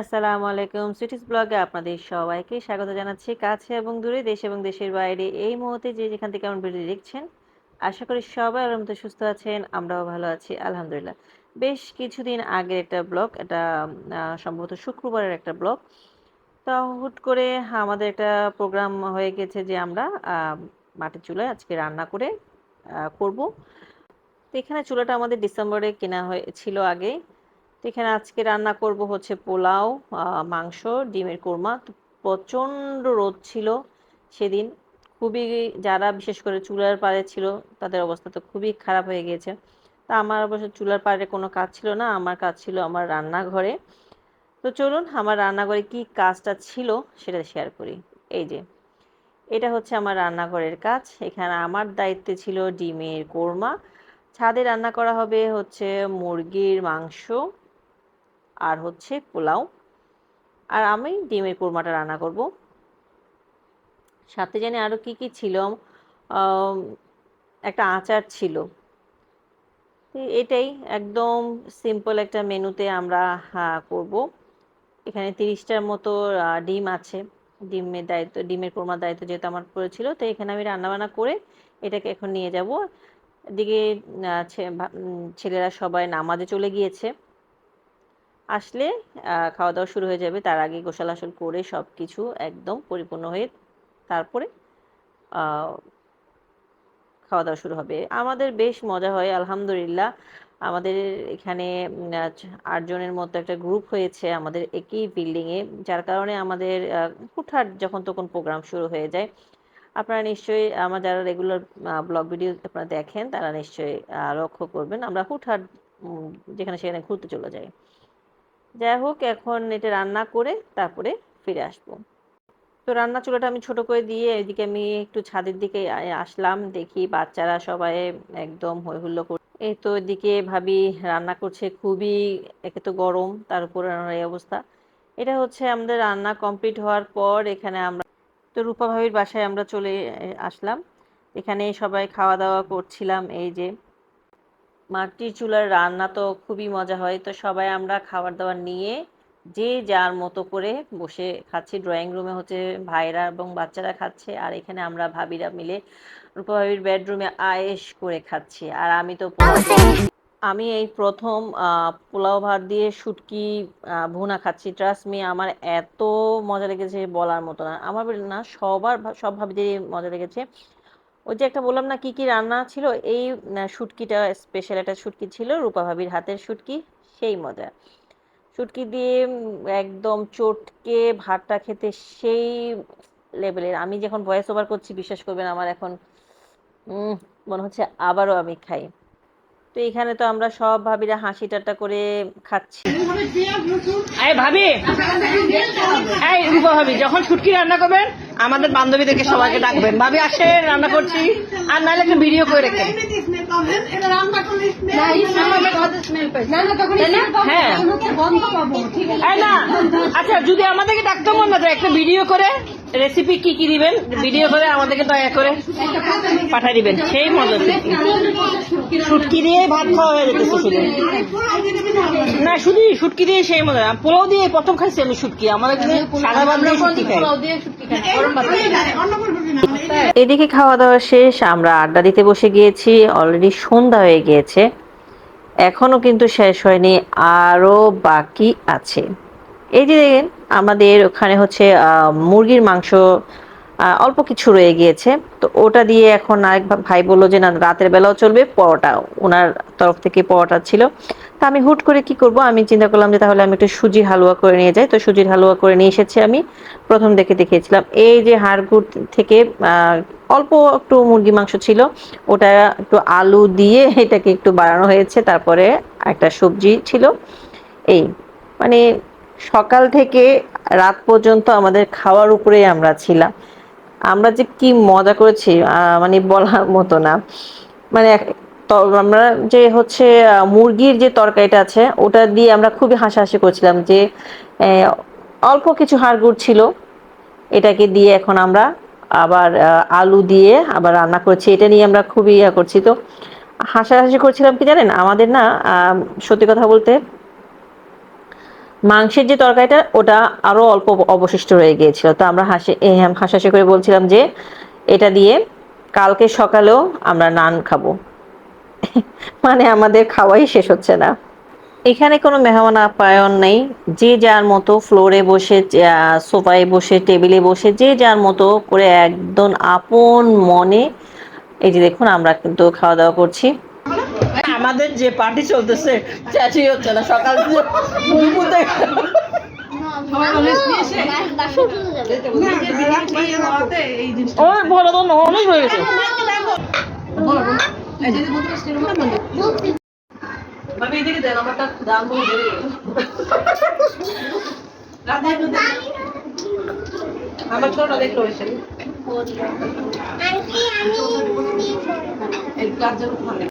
আসসালামু আলাইকুম। সুইটিস ব্লগে আপনাদের সবাইকে স্বাগত জানাচ্ছি কাছে এবং দূরে, দেশ এবং দেশের বাইরে। এই মুহূর্তে যে যেখান থেকে আমার ভিডিও দেখছেন, আশা করি সবাই আমার মতো সুস্থ আছেন, আমরাও ভালো আছি, আলহামদুলিল্লাহ। বেশ কিছুদিন আগে একটা ব্লগ, এটা সম্ভবত শুক্রবারের একটা ব্লগ। তা হুট করে আমাদের একটা প্রোগ্রাম হয়ে গেছে যে আমরা মাটির চুলায় আজকে রান্না করে করব। তো এখানে চুলাটা আমাদের ডিসেম্বরে কেনা হয়েছিল আগে। তো এখানে আজকে রান্না করব হচ্ছে পোলাও মাংস, ডিমের কোরমা। তো প্রচণ্ড রোদ ছিল সেদিন। খুবই যারা বিশেষ করে চুলার পাড়ে ছিল তাদের অবস্থা তো খুবই খারাপ হয়ে গিয়েছে। তা আমার অবশ্য চুলার পাড়ে কোনো কাজ ছিল না, আমার কাজ ছিল আমার রান্নাঘরে। তো চলুন আমার রান্নাঘরে কি কাজটা ছিল সেটা শেয়ার করি। এই যে, এটা হচ্ছে আমার রান্নাঘরের কাজ। এখানে আমার দায়িত্বে ছিল ডিমের কোরমা। ছাদে রান্না করা হবে হচ্ছে মুরগির মাংস। আর হচ্ছে পোলাও। আর আমি ডিমের কোরমাটা রান্না করব। সাথে জানি আরও কি কি ছিল একটা আচার ছিল। এটাই একদম সিম্পল একটা মেনুতে আমরা করব। এখানে তিরিশটার মতো ডিম আছে। ডিমের দায়িত্ব, ডিমের কোরমার দায়িত্ব যেহেতু আমার পড়েছিল তো এখানে আমি রান্নাবান্না করে এটাকে এখন নিয়ে যাব। এদিকে ছেলেরা সবাই নামাজে চলে গিয়েছে। আসলে খাওয়া দাওয়া শুরু হয়ে যাবে, তার আগে গোসল আসল করে সব কিছু একদম পরিপূর্ণ হয়ে তারপরে খাওয়া দাওয়া শুরু হবে। আমাদের বেশ মজা হয়, আলহামদুলিল্লাহ। আমাদের এখানে আটজনের মতো একটা গ্রুপ হয়েছে আমাদের একই বিল্ডিংয়ে যার কারণে আমাদের হুটহাট যখন তখন প্রোগ্রাম শুরু হয়ে যায়। আপনারা নিশ্চয়ই, আমার যারা রেগুলার ব্লগ ভিডিও আপনারা দেখেন, তারা নিশ্চয়ই লক্ষ্য করবেন, আমরা হুটহাট যেখানে সেখানে ঘুরতে চলে যাই। যাই হোক, এখন এটা রান্না করে তারপরে ফিরে আসব। তো রান্না চুলাটা আমি ছোট করে দিয়ে এদিকে আমি একটু ছাদের দিকে আসলাম। দেখি বাচ্চারা সবাই একদম হই হুল্লো করে, এই তো এদিকে ভাবি রান্না করছে খুবই, একে তো গরম, তার উপর এই অবস্থা। এটা হচ্ছে আমাদের রান্না কমপ্লিট হওয়ার পর এখানে আমরা, তো রূপা ভাবির বাসায় আমরা চলে আসলাম। এখানে সবাই খাওয়া দাওয়া করছিলাম, এই যে মাটির চুলার রান্না তো খুবই মজা হয়। তো সবাই আমরা খাবার দাবার নিয়ে যে যার মতো করে বসে খাচ্ছি। ড্রয়িং রুমে হচ্ছে ভাইরা এবং বাচ্চারা খাচ্ছে আর এখানে আমরা ভাবিরা মিলে রূপা ভাবির বেডরুমে আয়েশ করে খাচ্ছি। আর আমি তো আমি এই প্রথম আহ, পোলাও ভাত দিয়ে শুটকি আহ, ভুনা খাচ্ছি। ট্রাস্ট মি আমার এত মজা লেগেছে বলার মতো না। আমার না সবার সব ভাবিদেরই মজা লেগেছে। ওই যে একটা বললাম না কি কি রান্না ছিল? এই শুটকিটা স্পেশাল একটা শুটকি ছিল, রূপা ভাবির হাতের শুটকি, সেই মজা। শুটকি দিয়ে একদম চটকে ভাতটা খেতে সেই লেভেলের। আমি যখন ভয়েস ওভার করছি, বিশ্বাস করবেন আমার এখন মনে হচ্ছে আবারও আমি খাই। তো এখানে তো আমরা সব ভাবিরা হাসি ঠাট্টা করে খাচ্ছি। এই ভাবি, এই রূপা ভাবি, যখন শুটকি রান্না করবেন, আমাদের বান্ধবীদেরকে সবাইকে ডাকবেন। ভাবি আসেন রান্না করছি। আর নাহলে একটা ভিডিও করে রেখেন হ্যাঁ। আচ্ছা যদি আমাদেরকে ডাকতে মন না একটা ভিডিও করে রেসিপি কি কি দিবেন? ভিডিও করে আমাদেরকে দয়া করে পাঠিয়ে দিবেন। সেই মজা শুটকি দিয়ে ভাত খাওয়া হয়ে যেতেছে শুধু। না, শুধু শুটকি দিয়ে সেই মজা। পোলাও দিয়ে প্রথম খাইছি আমি শুটকি। আমাদের সাদা ভাত দিয়ে শুটকি খাই এদিকে খাওয়া দাওয়া শেষ, আমরা আড্ডা দিতে বসে গিয়েছি অলরেডি সন্ধ্যা হয়ে গিয়েছে। এখনও কিন্তু শেষ হয়নি, আরও বাকি আছে। এই যে দেখেন, আমাদের ওখানে হচ্ছে মুরগির মাংস অল্প কিছু রয়ে গিয়েছে। তো ওটা দিয়ে এখন আরেক ভাই বলল যে, না, রাতের বেলাও চলবে। পরোটা ওনার তরফ থেকে পরোটা ছিল। তা আমি হুট করে কি করব? আমি চিন্তা করলাম যে, তাহলে আমি একটু সুজির হালুয়া করে নিয়ে যাই। তো সুজির হালুয়া করে নিয়ে এসেছি আমি। প্রথম দেখে দেখিয়েছিলাম। এই যে হাড়গুড় থেকে অল্প একটু মুরগি মাংস ছিল, ওটা একটু আলু দিয়ে এটাকে একটু বাড়ানো হয়েছে। তারপরে একটা সবজি ছিল। এই মানে সকাল থেকে রাত পর্যন্ত আমাদের খাওয়ার উপরেই আমরা ছিলাম। আমরা যে কি মজা করেছি মানে বলার মতো না। মানে আমরা যে হচ্ছে মুরগির যে তরকারিটা আছে, ওটা দিয়ে আমরা খুবই হাসাহাসি করছিলাম যে অল্প কিছু হাড়গুড় ছিল। এটাকে দিয়ে এখন আমরা আবার আলু দিয়ে আবার রান্না করছি। এটা নিয়ে আমরা খুবই ইয়া করছি। তো হাসাহাসি করছিলাম কি জানেন? আমাদের না সত্যি কথা বলতে মাংসের যে তরকারিটা ওটা আরও অল্প অবশিষ্ট রয়ে গিয়েছিল। তো আমরা হাসি এ, হাসাহাসি করে বলছিলাম যে এটা দিয়ে কালকে সকালেও আমরা নান খাব। মানে আমাদের খাওয়াই শেষ হচ্ছে না। এখানে কোনো মেহমান আপ্যায়ন নেই। যে যার মতো ফ্লোরে বসে সোফায় বসে টেবিলে বসে যে যার মতো করে একদম আপন মনে এই যে দেখুন আমরা কিন্তু খাওয়া দাওয়া করছি। আমাদের যে পার্টি চলতেছে চাচি হচ্ছে না সকাল থেকে দুপুর থেকে ও তো অনেক হয়ে গেছে। আমার ছোট দেখল এসে। কাজ যেন থাকে